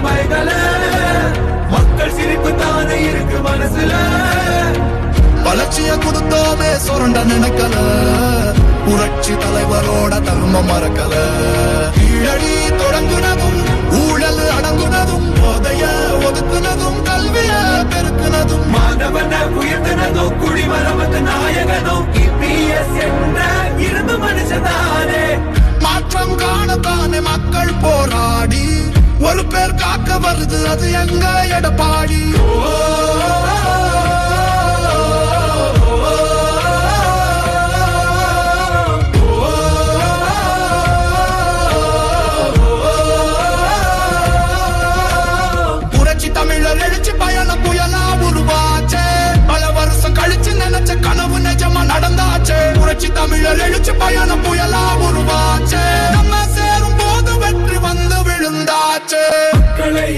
கண்டு நாங்க மக்கள் சிரிப்பு தானே இருக்கு மனசுல. வளர்ச்சிய கொடுத்தோமே சுரண்ட நினைக்கல. புரட்சி தலைவரோட தர்மம் மறக்கல. ஒரு பேர் காக்க வருது அது எங்க எடப்பாடி? புரட்சி தமிழர் எழுச்சி பயணம் புயலா உருவாச்சே. பல வருஷம் கழிச்சு நினைச்ச கனவு நிஜமா நடந்தாச்சே. புரட்சி தமிழர் எழுச்சி பயணம் புயலா உருவாச்சே.